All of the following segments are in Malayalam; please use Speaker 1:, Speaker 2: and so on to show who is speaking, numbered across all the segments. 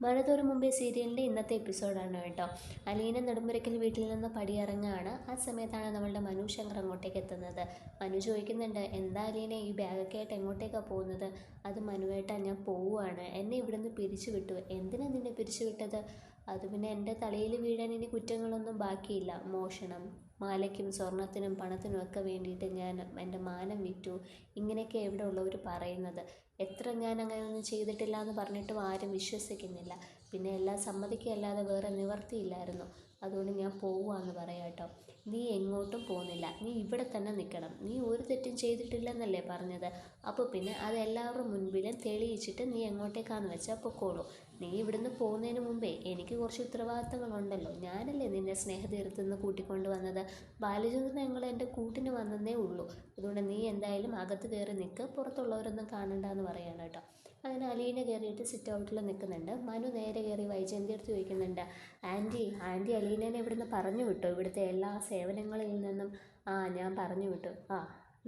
Speaker 1: മഴതോറ് മുമ്പേ സീരിയലിന്റെ ഇന്നത്തെ എപ്പിസോഡാണ് കേട്ടോ. അലീന നെടുമ്പുരയ്ക്കൽ വീട്ടിൽ നിന്ന് പടിയിറങ്ങുകയാണ് ആ സമയത്താണ് നമ്മളുടെ മനു ശങ്കർ അങ്ങോട്ടേക്ക് എത്തുന്നത്. മനു ചോദിക്കുന്നുണ്ട് എന്താ അലീന ഈ ബാഗൊക്കെ ആയിട്ട് എങ്ങോട്ടേക്കാണ് പോകുന്നത്? അത് മനുവേട്ടാ ഞാൻ പോവുകയാണ്. എന്നെ ഇവിടുന്ന് പിരിച്ചു വിട്ടു എന്തിനാണ് നിന്നെ പിരിച്ചു വിട്ടത് അത് പിന്നെ എന്റെ തലയിൽ വീഴാൻ ഇനി കുറ്റങ്ങളൊന്നും ബാക്കിയില്ല. മോഷണം മാലയ്ക്കും സ്വർണത്തിനും പണത്തിനും ഒക്കെ വേണ്ടിയിട്ട് ഞാൻ എന്റെ മാനം വിറ്റു. ഇങ്ങനെയൊക്കെ ഇവിടെ ഉള്ളവർ പറയുന്നത്. എത്ര ഞാൻ അങ്ങനെയൊന്നും ചെയ്തിട്ടില്ല എന്ന് പറഞ്ഞിട്ടും ആരും വിശ്വസിക്കുന്നില്ല. പിന്നെ എല്ലാം സമ്മതിക്കുകയല്ലാതെ വേറെ നിവർത്തിയില്ലായിരുന്നു. അതുകൊണ്ട് ഞാൻ പോവുകയെന്ന് പറയാം കേട്ടോ. നീ എങ്ങോട്ടും പോകുന്നില്ല. നീ ഇവിടെ തന്നെ നിൽക്കണം. നീ ഒരു തെറ്റും ചെയ്തിട്ടില്ലെന്നല്ലേ പറഞ്ഞത്. അപ്പോൾ പിന്നെ അത് എല്ലാവരുടെ മുൻപിലും തെളിയിച്ചിട്ട് നീ എങ്ങോട്ടേക്കാന്ന് വെച്ചാൽ പൊക്കോളൂ. നീ ഇവിടുന്ന് പോകുന്നതിന് മുമ്പേ എനിക്ക് കുറച്ച് ഉത്തരവാദിത്തങ്ങളുണ്ടല്ലോ. ഞാനല്ലേ നിന്നെ സ്നേഹതീരത്തു നിന്ന് കൂട്ടിക്കൊണ്ട് വന്നത്? ബാലചന്ദ്രൻ ഞങ്ങൾ എന്റെ കൂട്ടിന് വന്നതേ ഉള്ളൂ. അതുകൊണ്ട് നീ എന്തായാലും അകത്ത് കയറി നിൽക്കുക പുറത്തുള്ളവരൊന്നും കാണണ്ടെന്ന് പറയാണ് കേട്ടോ. അങ്ങനെ അലീന കയറിയിട്ട് സിറ്റ് ഔട്ടിൽ നിൽക്കുന്നുണ്ട് മനു നേരെ കയറി വൈജയന്തി അടുത്ത് ചോദിക്കുന്നുണ്ട് ആന്റി ആന്റി അലീനേനെ ഇവിടുന്ന് പറഞ്ഞു വിട്ടു? ഇവിടുത്തെ എല്ലാ സേവനങ്ങളിൽ നിന്നും ആ ഞാൻ പറഞ്ഞു വിട്ടു. ആ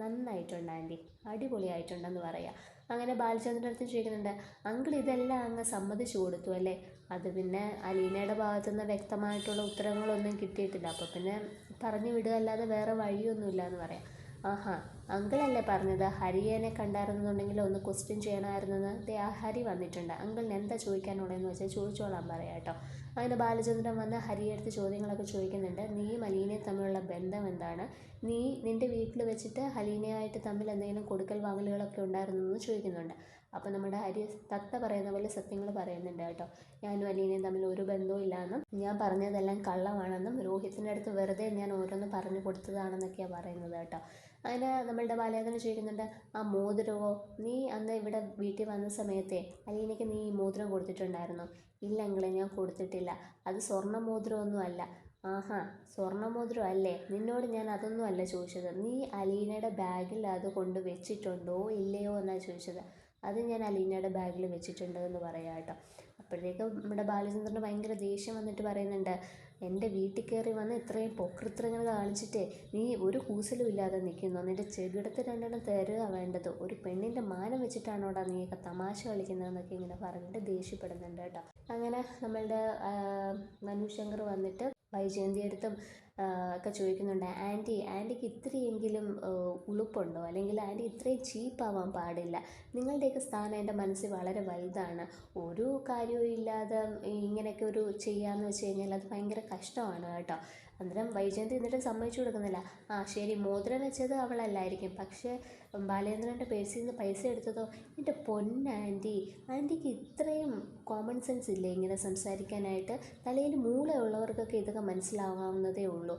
Speaker 1: നന്നായിട്ടുണ്ട് ആന്റി അടിപൊളിയായിട്ടുണ്ടെന്ന് പറയാം. അങ്ങനെ ബാലചന്ദ്രന്റെ അടുത്ത് ചോദിക്കുന്നുണ്ട് അങ്കിൾ ഇതെല്ലാം അങ്ങ് സമ്മതിച്ചു കൊടുത്തു അല്ലേ? അത് പിന്നെ അലീനയുടെ ഭാഗത്തു നിന്ന് വ്യക്തമായിട്ടുള്ള ഉത്തരങ്ങളൊന്നും കിട്ടിയിട്ടില്ല. അപ്പോൾ പിന്നെ പറഞ്ഞു വിടുക അല്ലാതെ വേറെ വഴിയൊന്നുമില്ല എന്ന് പറയാം. ആഹാ അങ്കിളല്ലേ പറഞ്ഞത് ഹരിയേനെ കണ്ടായിരുന്നുണ്ടെങ്കിൽ ഒന്ന് ക്വസ്റ്റ്യൻ ചെയ്യണമായിരുന്നെന്ന്? ദേ ആ ഹരി വന്നിട്ടുണ്ട്. അങ്കിളിന് എന്താ ചോദിക്കാനുള്ളതെന്ന് വെച്ചാൽ ചോദിച്ചോളാൻ പറയാം കേട്ടോ. അങ്ങനെ ബാലചന്ദ്രൻ വന്ന് ഹരിയെടുത്ത് ചോദ്യങ്ങളൊക്കെ ചോദിക്കുന്നുണ്ട്. നീ അലീനയും തമ്മിലുള്ള ബന്ധം എന്താണ്? നീ നിന്റെ വീട്ടിൽ വെച്ചിട്ട് ഹലീനയായിട്ട് തമ്മിൽ എന്തെങ്കിലും കൊടുക്കൽ വാങ്ങലുകളൊക്കെ ഉണ്ടായിരുന്നു എന്ന് ചോദിക്കുന്നുണ്ട്. അപ്പോൾ നമ്മുടെ ഹരി തത്ത പറയുന്ന പോലെ സത്യങ്ങൾ പറയുന്നുണ്ട് കേട്ടോ. ഞാനും അലീനയും തമ്മിൽ ഒരു ബന്ധവും ഇല്ലാന്നും ഞാൻ പറഞ്ഞതെല്ലാം കള്ളമാണെന്നും രോഹിത്തിന്റെ അടുത്ത് വെറുതെ ഞാൻ ഓരോന്ന് പറഞ്ഞു കൊടുത്തതാണെന്നൊക്കെയാണ് പറയുന്നത് കേട്ടോ. അങ്ങനെ നമ്മളുടെ ബാലേന്ദ്രൻ ചോദിക്കുന്നുണ്ട് ആ മോതിരമോ നീ അന്ന് ഇവിടെ വീട്ടിൽ വന്ന സമയത്തെ അലീനയ്ക്ക് നീ ഈ മോതിരം കൊടുത്തിട്ടുണ്ടായിരുന്നു. ഇല്ല ഞാൻ കൊടുത്തിട്ടില്ല. അത് സ്വർണ മോതിരമൊന്നും അല്ല. ആഹാ സ്വർണ മോതിരം അല്ലേ? നിന്നോട് ഞാൻ അതൊന്നും അല്ല ചോദിച്ചത്. നീ അലീനയുടെ ബാഗിൽ അത് കൊണ്ട് വെച്ചിട്ടുണ്ടോ ഇല്ലയോ എന്നാണ് ചോദിച്ചത്. അത് ഞാൻ അലീനയുടെ ബാഗിൽ വെച്ചിട്ടുണ്ട് എന്ന് പറയാം കേട്ടോ. അപ്പോഴേക്കും നമ്മുടെ ബാലചന്ദ്രന് ഭയങ്കര ദേഷ്യം വന്നിട്ട് പറയുന്നുണ്ട് എന്റെ വീട്ടിൽ കയറി വന്ന് ഇത്രയും പൊക്കൃത്രങ്ങൾ കാണിച്ചിട്ട് നീ ഒരു കൂസലും ഇല്ലാതെ നിൽക്കുന്നു. നിന്റെ ചെകിടത്ത് രണ്ടെണ്ണം തരുക വേണ്ടത്. ഒരു പെണ്ണിന്റെ മാനം വെച്ചിട്ടാണോടാ നീയൊക്കെ തമാശ കളിക്കുന്നതെന്നൊക്കെ ഇങ്ങനെ പറഞ്ഞിട്ട് ദേഷ്യപ്പെടുന്നുണ്ട് കേട്ടോ. അങ്ങനെ നമ്മളുടെ മനുശങ്കർ വന്നിട്ട് വൈജയന്തി ഒക്കെ ചോദിക്കുന്നുണ്ട് ആന്റി ആന്റിക്ക് ഇത്രയെങ്കിലും ഉളുപ്പുണ്ടോ? അല്ലെങ്കിൽ ആന്റി ഇത്രയും ചീപ്പാവാൻ പാടില്ല. നിങ്ങളുടെയൊക്കെ സ്ഥാനം എന്റെ മനസ്സിൽ വളരെ വലുതാണ്. ഒരു കാര്യവും ഇല്ലാതെ ഇങ്ങനെയൊക്കെ ഒരു ചെയ്യാമെന്ന് വെച്ച് കഴിഞ്ഞാൽ അത് ഭയങ്കര കഷ്ടമാണ് കേട്ടോ. അന്നേരം വൈജയന്തി എന്നിട്ട് സമ്മതിച്ചു കൊടുക്കുന്നില്ല. ആ ശരി മോതിരം വെച്ചത് അവളല്ലായിരിക്കും. പക്ഷേ ബാലേന്ദ്രന്റെ പേഴ്സിൽ നിന്ന് പൈസ എടുത്തതോ? എന്റെ പൊന്നാന്റി ആന്റിക്ക് ഇത്രയും കോമൺ സെൻസ് ഇല്ലേ ഇങ്ങനെ സംസാരിക്കാനായിട്ട്? തലയിൽ മൂളയുള്ളവർക്കൊക്കെ ഇതൊക്കെ മനസ്സിലാവാവുന്നതേ ഉള്ളൂ.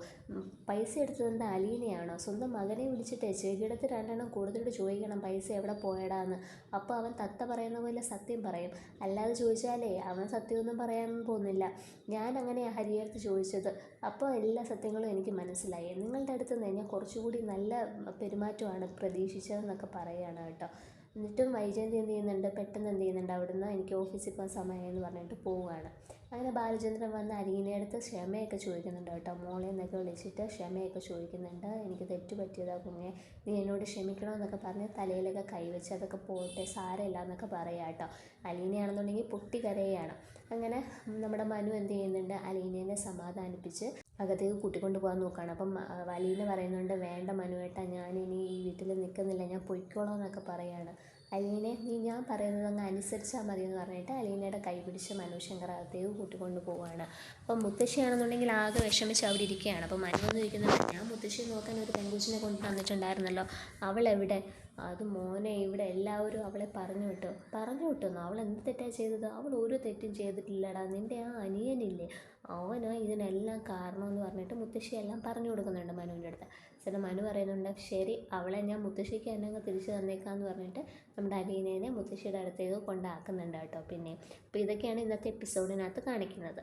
Speaker 1: പൈസ എടുത്തത് അലീനയാണോ? സ്വന്തം മകനെ വിളിച്ചിട്ട് ചെകിടത്ത് രണ്ടെണ്ണം കൂടുതലോട് ചോദിക്കണം പൈസ എവിടെ പോയടാന്ന്. അപ്പോൾ അവൻ തത്ത പറയുന്ന പോലെ സത്യം പറയും. അല്ലാതെ ചോദിച്ചാലേ അവൻ സത്യമൊന്നും പറയാൻ പോകുന്നില്ല. ഞാൻ അങ്ങനെ ഹരിയടുത്ത് ചോദിച്ചത്. അപ്പോൾ എല്ലാ സത്യങ്ങളും എനിക്ക് മനസ്സിലായി. നിങ്ങളുടെ അടുത്ത് നിന്ന് ഞാൻ കുറച്ചുകൂടി നല്ല പെരുമാറ്റമാണ് പ്രതീക്ഷിച്ചതെന്നൊക്കെ പറയുകയാണ് കേട്ടോ. എന്നിട്ടും വൈജയന്തി എന്ത് ചെയ്യുന്നുണ്ട്? പെട്ടെന്ന് എന്ത് ചെയ്യുന്നുണ്ട്? അവിടുന്ന് എനിക്ക് ഓഫീസിൽ പോകാൻ സമയമെന്ന് പറഞ്ഞിട്ട് പോവുകയാണ്. അങ്ങനെ ബാലചന്ദ്രൻ വന്ന് അരീനയടുത്ത് ക്ഷമയൊക്കെ ചോദിക്കുന്നുണ്ട് കേട്ടോ. മോളെ എന്നൊക്കെ വിളിച്ചിട്ട് ക്ഷമയൊക്കെ ചോദിക്കുന്നുണ്ട്. എനിക്ക് തെറ്റ് പറ്റിയതാ കുഞ്ഞെ. നീ എന്നോട് ക്ഷമിക്കണമെന്നൊക്കെ പറഞ്ഞ് തലയിലൊക്കെ കൈവച്ച് അതൊക്കെ പോട്ടെ സാരമില്ല എന്നൊക്കെ പറയാം കേട്ടോ. അലീനയാണെന്നുണ്ടെങ്കിൽ പൊട്ടിക്കരയാണ് അങ്ങനെ നമ്മുടെ മനു എന്ത് ചെയ്യുന്നുണ്ട്? അലീനേനെ സമാധാനിപ്പിച്ച് അകത്തേക്ക് കൂട്ടിക്കൊണ്ട് പോകാൻ നോക്കുകയാണ് അപ്പം അലീന പറയുന്നുണ്ട് വേണ്ട മനുവേട്ട ഞാനിനി ഈ വീട്ടിൽ നിൽക്കുന്നില്ല ഞാൻ പൊയ്ക്കോളാം എന്നൊക്കെ പറയുകയാണ് അലീനെ നീ ഞാൻ പറയുന്നത് അങ്ങ് അനുസരിച്ചാൽ മതി എന്ന് പറഞ്ഞിട്ട് അലീനയുടെ കൈ പിടിച്ച മനുശങ്കർ അകത്തേക്ക് കൂട്ടിക്കൊണ്ട് പോവുകയാണ് അപ്പം മുത്തശ്ശിയാണെന്നുണ്ടെങ്കിൽ ആകെ വിഷമിച്ച് അവിടെ ഇരിക്കുകയാണ്. അപ്പം മനു എന്ന് ഞാൻ മുത്തശ്ശിയെ നോക്കാൻ ഒരു പെൺകുച്ചിനെ കൊണ്ട് തന്നിട്ടുണ്ടായിരുന്നല്ലോ അവൾ എവിടെ അത് മോനെ ഇവിടെ എല്ലാവരും അവളെ പറഞ്ഞു വിട്ടു. പറഞ്ഞു വിട്ടുന്നോ അവൾ എന്ത് തെറ്റാണ് ചെയ്തത്? അവൾ ഒരു തെറ്റും ചെയ്തിട്ടില്ലടാ. നിന്റെ ആ അനിയനില്ലേ? അവനാ ഇതിനെല്ലാം കാരണമെന്ന് പറഞ്ഞിട്ട് മുത്തശ്ശി എല്ലാം പറഞ്ഞു കൊടുക്കുന്നുണ്ട് മനുവിന്റെ അടുത്ത്. ചില മനു പറയുന്നുണ്ട് ശരി അവളെ ഞാൻ മുത്തശ്ശിക്ക് എന്നെ അങ്ങ് തിരിച്ചു തന്നേക്കാന്ന് പറഞ്ഞിട്ട് നമ്മുടെ അനിയനെ മുത്തശ്ശിയുടെ അടുത്തേക്ക് കൊണ്ടാക്കുന്നുണ്ട് കേട്ടോ പിന്നെ അപ്പോൾ ഇതൊക്കെയാണ് ഇന്നത്തെ എപ്പിസോഡിനകത്ത് കാണിക്കുന്നത്.